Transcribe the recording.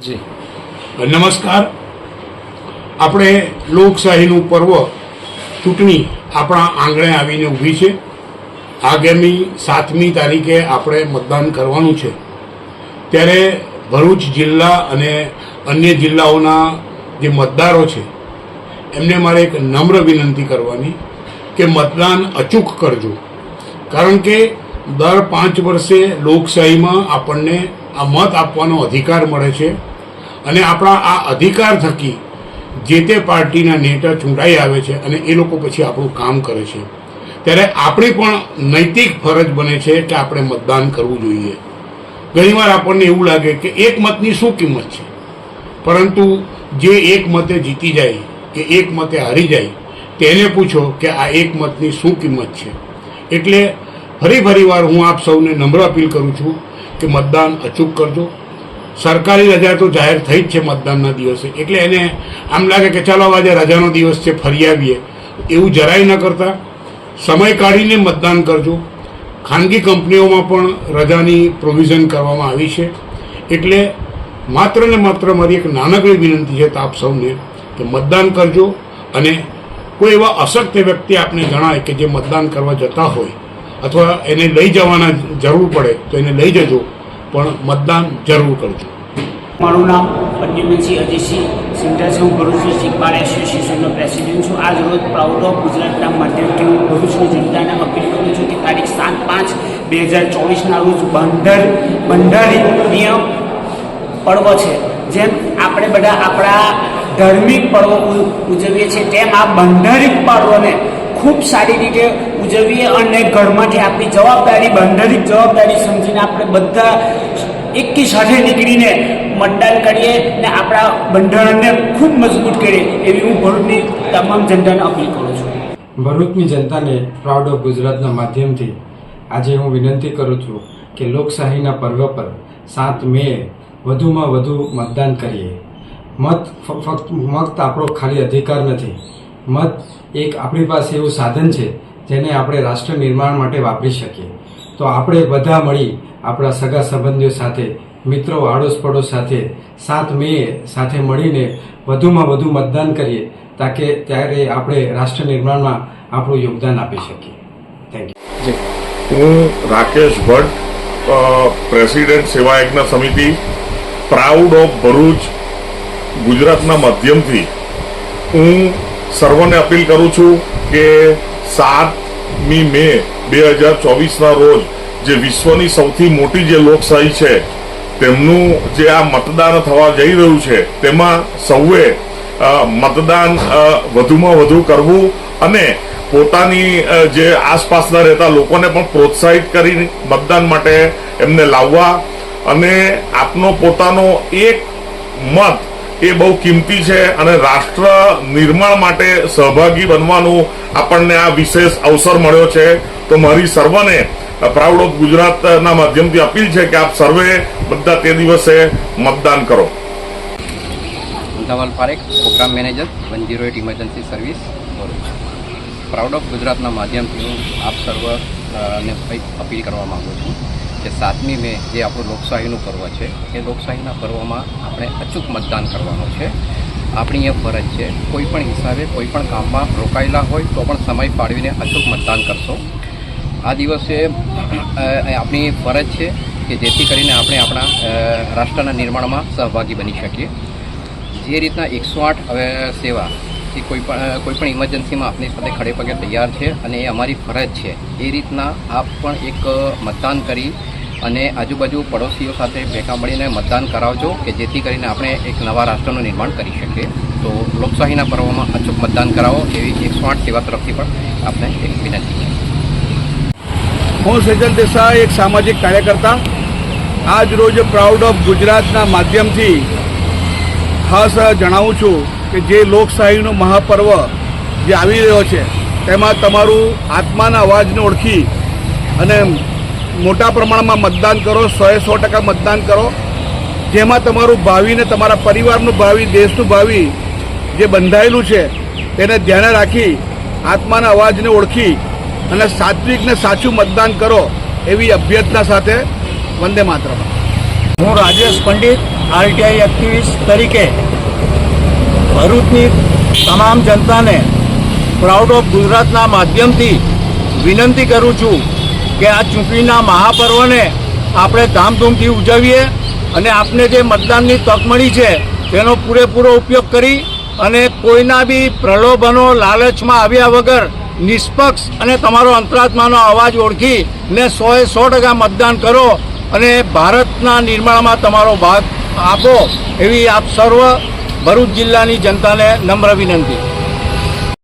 જી. નમસ્કાર. આપણે લોકશાહીનું પર્વ ચૂંટણી આપણા આંગણે આવીને ઊભી છે. આગામી સાતમી તારીખે આપણે મતદાન કરવાનું છે. ત્યારે ભરૂચ જિલ્લા અને અન્ય જિલ્લાઓના જે મતદારો છે, એમને મારે એક નમ્ર વિનંતી કરવાની કે મતદાન અચૂક કરજો. કારણ કે દર પાંચ વર્ષે લોકશાહીમાં આપણને આ મત આપવાનો અધિકાર મળે છે. અને આપણા આ અધિકાર થકી જે તે પાર્ટીના નેતા ચૂંટાઈ આવે છે અને એ લોકો પછી આપણું કામ કરે છે. ત્યારે આપણી પણ નૈતિક ફરજ બને છે કે આપણે મતદાન કરવું જોઈએ. ઘણીવાર આપણને એવું લાગે કે એક મતની શું કિંમત છે? પરંતુ જે એક મતે જીતી જાય, કે એક મતે હારી જાય, તેને પૂછો કે આ એક મતની શું કિંમત છે? એટલે ફરી ફરી વાર હું આપ સૌને નમ્ર અપીલ કરું છું કે મતદાન અચૂક કરજો. સરકારી રજા તો જાહેર થઈ જ છે મતદાનના દિવસે. એટલે એને આમ લાગે કે ચાલો આજે રજાનો દિવસ છે, ફરી આવીએ. એવું જરાય ન કરતા. સમય કાઢીને મતદાન કરજો. ખાનગી કંપનીઓમાં પણ રજાની પ્રોવિઝન કરવામાં આવી છે. એટલે માત્ર ને માત્ર મારી એક નાનકડી વિનંતી છે આપ સૌને કે મતદાન કરજો અને કોઈ એવા અશક્ત વ્યક્તિ આપને જણાય કે જે મતદાન કરવા જતા હોય અથવા એને લઈ જવાના જરૂર પડે તો એને લઈ જજો. પણ મતદાન જરૂર કરજો. મારું નામ પ્રદ્યુમનસિંહ અજયસિંહ સિંધા છે. હું ભરૂચ ડિસ્ટ્રિક્ટ એસોસિએશનનો પ્રેસિડેન્ટ છું. આજ રોજ પ્રાઉડ ઓફ ગુજરાતના માધ્યમથી હું ભરૂચની જનતાને અપીલ કરું છું કે તારીખ સાત પાંચ બે હજાર ચોવીસના રોજ બંધર બંધારી નિયમ પર્વ છે. જેમ આપણે બધા આપણા ધાર્મિક પર્વ ઉજવીએ છીએ, તેમ આ બંધારિક પર્વને ખૂબ સારી રીતે ઉજવીએ અને ઘરમાંથી આપણી જવાબદારી બંધારિક જવાબદારી સમજીને આપણે બધા એકી સાથે નીકળીને મતદાન કરીએ ને આપણા બંધારણને ખૂબ મજબૂત કરીએ એવી હું ભરૂચની તમામ જનતાને અપીલ કરું છું. ભરૂચની જનતાને પ્રાઉડ ઓફ ગુજરાતના માધ્યમથી આજે હું વિનંતી કરું છું કે લોકશાહીના પર્વ પર સાત મે વધુમાં વધુ મતદાન કરીએ. મત ફક્ત, મત આપણો ખાલી અધિકાર નથી. મત એક આપણી પાસે એવું સાધન છે જેને આપણે રાષ્ટ્ર નિર્માણ માટે વાપરી શકીએ. તો આપણે બધા મળી આપણા સગા સંબંધીઓ સાથે મિત્રો આડોશ પડોશ સાથે સાત મે સાથે મળીને વધુમાં વધુ મતદાન કરીએ તાકે ત્યારે આપણે રાષ્ટ્ર નિર્માણમાં આપણું યોગદાન આપી શકીએ. થેન્ક યુ જી. હું રાકેશ ભટ્ટ પ્રેસિડેન્ટ સેવા યજ્ઞ સમિતિ પ્રાઉડ ઓફ ભરૂચ ગુજરાતના માધ્યમથી. હું સર્વને અપીલ કરું છું કે સાતમી મે બે હજાર ચોવીસના રોજ જે વિશ્વની સૌથી મોટી જે લોકશાહી છે, તેમનું જે આ મતદાન થવા જઈ રહ્યું છે, તેમાં સૌએ મતદાન વધુમાં વધુ કરવું અને પોતાની જે આસપાસના રહેતા લોકોને પણ પ્રોત્સાહિત કરી મતદાન માટે એમને લાવવા અને આપનો પોતાનો એક મત એ બહુ કિંમતી છે અને રાષ્ટ્ર નિર્માણ માટે સહભાગી બનવાનું આપણને આ વિશેષ અવસર મળ્યો છે. તો મારી સર્વને પ્રાઉડ ઓફ ગુજરાતના માધ્યમથી અપીલ છે કે આપ સર્વે બધા તે દિવસે મતદાન કરો. Dhaval Parekh, programme manager, one zero eight emergency service proud of ગુજરાતના માધ્યમથી હું આપ સર્વને અપીલ કરવા માગું છું કે સાતમી મે જે આપણું લોકશાહીનું પર્વ છે, એ લોકશાહીના પર્વમાં આપણે અચૂક મતદાન કરવાનું છે. આપણી એ ફરજ છે, કોઈ પણ હિસાબે કોઈ પણ કામમાં રોકાયેલા હોય તો પણ સમય ફાળવીને અચૂક મતદાન કરશો. આ દિવસે આપણી ફરજ છે કે જેથી કરીને આપણે આપણા રાષ્ટ્રના નિર્માણમાં સહભાગી બની શકીએ. જે રીતના એકસો આઠ હવે સેવા, એ કોઈ પણ કોઈ પણ ઇમરજન્સીમાં આપની સાથે ખડે પગે તૈયાર છે અને એ અમારી ફરજ છે. એ રીતના આપ પણ એક મતદાન કરી અને આજુબાજુ પડોશીઓ સાથે ભેગા મળીને મતદાન કરાવજો કે જેથી કરીને આપણે એક નવા રાષ્ટ્રનું નિર્માણ કરી શકીએ. તો લોકશાહીના પર્વમાં અચૂક મતદાન કરાવો એવી એકસો આઠ સેવા તરફથી પણ આપણે એક વિનંતી છે. હું સેજલ દેસાઈ, એક સામાજિક કાર્યકર્તા. આજ રોજ પ્રાઉડ ઓફ ગુજરાતના માધ્યમથી ખાસ જણાવું છું કે જે લોકશાહીનો મહાપર્વ જે આવી રહ્યો છે, તેમાં તમારું આત્માના અવાજને ઓળખી અને મોટા પ્રમાણમાં મતદાન કરો સોએ સો ટકા મતદાન કરો, જેમાં તમારું ભાવિને તમારા પરિવારનું ભાવિ, દેશનું ભાવિ જે બંધાયેલું છે, તેને ધ્યાને રાખી, આત્માના અવાજને ઓળખી અને સાત્વિક ને સાચું મતદાન કરો એવી અભ્યર્થના સાથે વંદે માત્ર હું રાજેશ પંડિત, આરટીઆઈ એક્ટિવિસ્ટ તરીકે ભરૂચની તમામ જનતાને પ્રાઉડ ઓફ ગુજરાતના માધ્યમથી વિનંતી કરું છું કે આ ચૂંટણીના મહાપર્વને આપણે ધામધૂમથી ઉજવીએ અને આપને જે મતદાનની તક મળી છે તેનો પૂરેપૂરો ઉપયોગ કરી અને કોઈના બી પ્રલોભનો લાલચમાં આવ્યા વગર નિષ્પક્ષ અને તમારો અંતરાત્માનો અવાજ ઓળખી ને સોએ સો ટકા મતદાન કરો અને ભારતના નિર્માણમાં તમારો ભાગ આપો એવી આપ સર્વ ભરૂચ જિલ્લાની જનતાને નમ્ર વિનંતી.